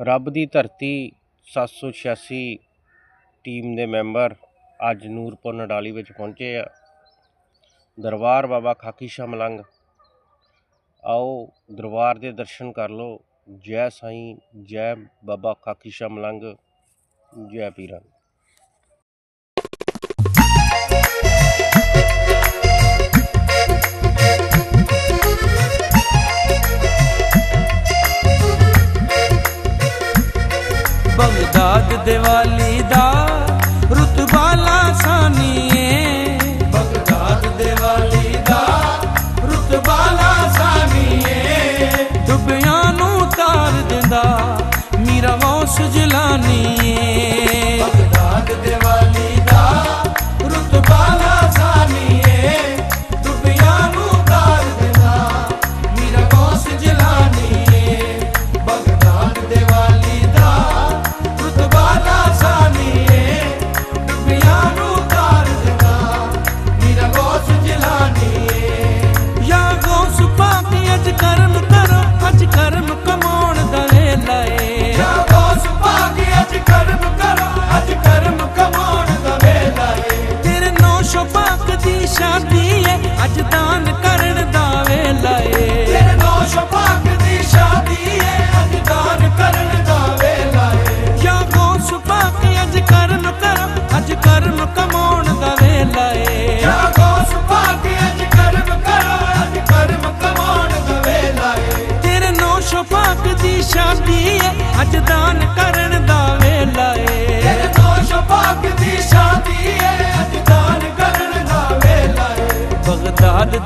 ਰੱਬ ਦੀ ਧਰਤੀ 786 ਟੀਮ ਦੇ ਮੈਂਬਰ ਅੱਜ ਨੂਰਪੁਰ ਨਡਾਲੀ ਵਿੱਚ ਪਹੁੰਚੇ ਆ। ਦਰਬਾਰ ਬਾਬਾ ਖਾਕੀ ਸ਼ਾਹ ਮਲੰਗ। ਆਓ ਦਰਬਾਰ ਦੇ ਦਰਸ਼ਨ ਕਰ ਲਓ। ਜੈ ਸਾਈਂ, ਜੈ ਬਾਬਾ ਖਾਕੀ ਸ਼ਾਹ ਮਲੰਗ, ਜੈ ਪੀਰਾਂ। ਜਗ ਦਿਵਾਲੀ ਅੱਜ ਦਾਨ ਕਰਨ ਦਾ ਵੇਲਾ ਏ। ਦੀ ਸ਼ਾਦੀ ਅੱਜ ਦਾਨ ਕਰਨ ਦਾ ਵੇਲਾ ਏ। ਬਗਦਾਦ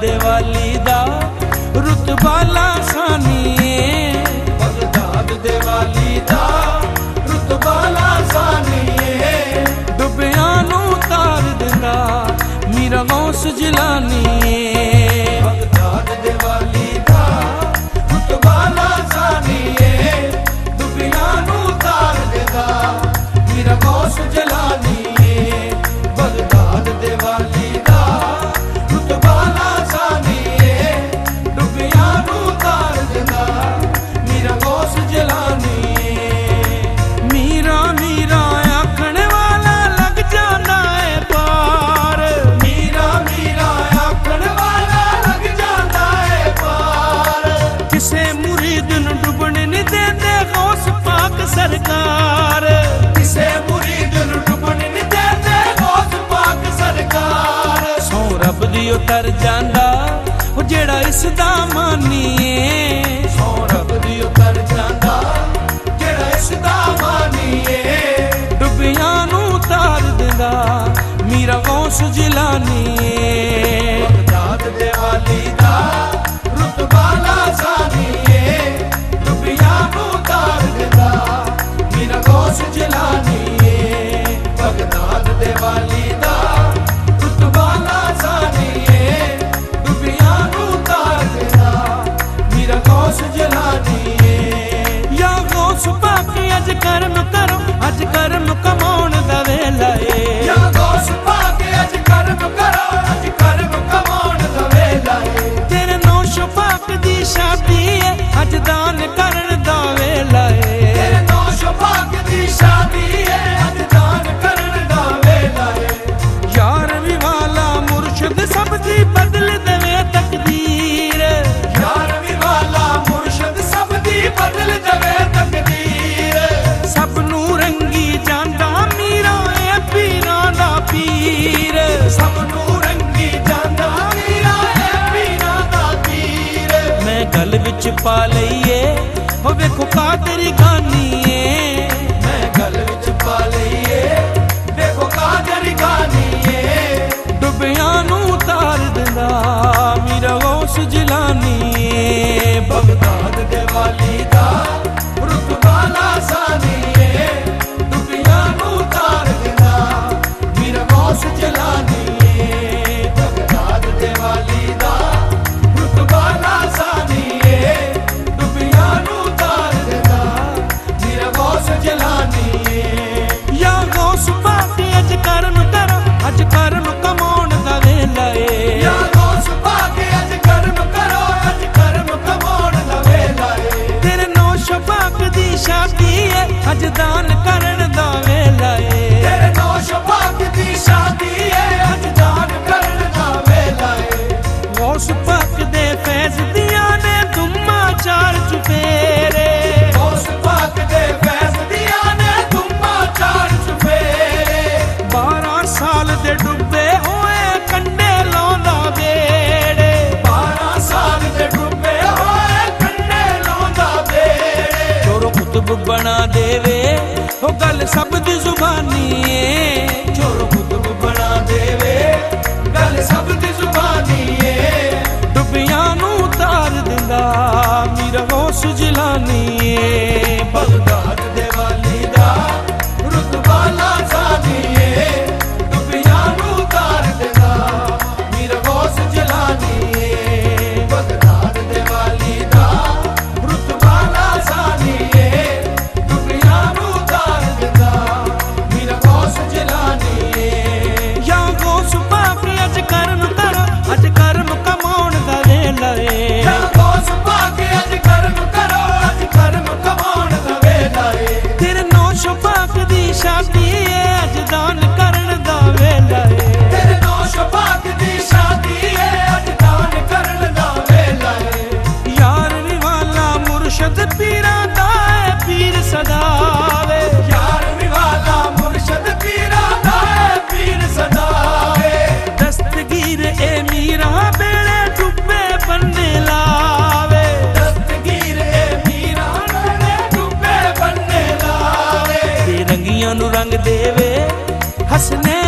ਕਰ ਜਾਂਦਾ। ਉਹ ਜਿਹੜਾ ਇਸ ਦਾ ਮਾਨੀਏ। ਸੋ ਰੱਬ ਦੀ ਉਤਰ ਜਾਂਦਾ। ਜਿਹੜਾ ਇਸ ਦਾ ਮਾਨੀਏ। ਡੁੱਬਿਆਂ ਨੂੰ ਤਾਰ ਦਿੰਦਾ। ਮੀਰਾ ਗੌਸ ਜਿ ਪਾ ਲਈਏ। ਹੋ ਵੇਖੋ ਤੇਰੀ ਖਾਨੀ। ਗੱਲ ਸਭ ਦੀ ਜ਼ੁਬਾਨੀ ਏ। ਚੋਰ ਕੁਤਬ ਬਣਾ ਦੇਵੇ ਗੱਲ ਸਭ ਦੀ ਜ਼ੁਬਾਨੀ ਏ। ਡੁੱਬਿਆਂ ਨੂੰ ਤਾਰ ਦਿੰਦਾ ਮੀਰਾ ਗੋਸ ਜਿਲਾਨੀ দিশা পেয়ে আজ দান ਰੰਗ ਦੇਵੇ ਹਸਨੇ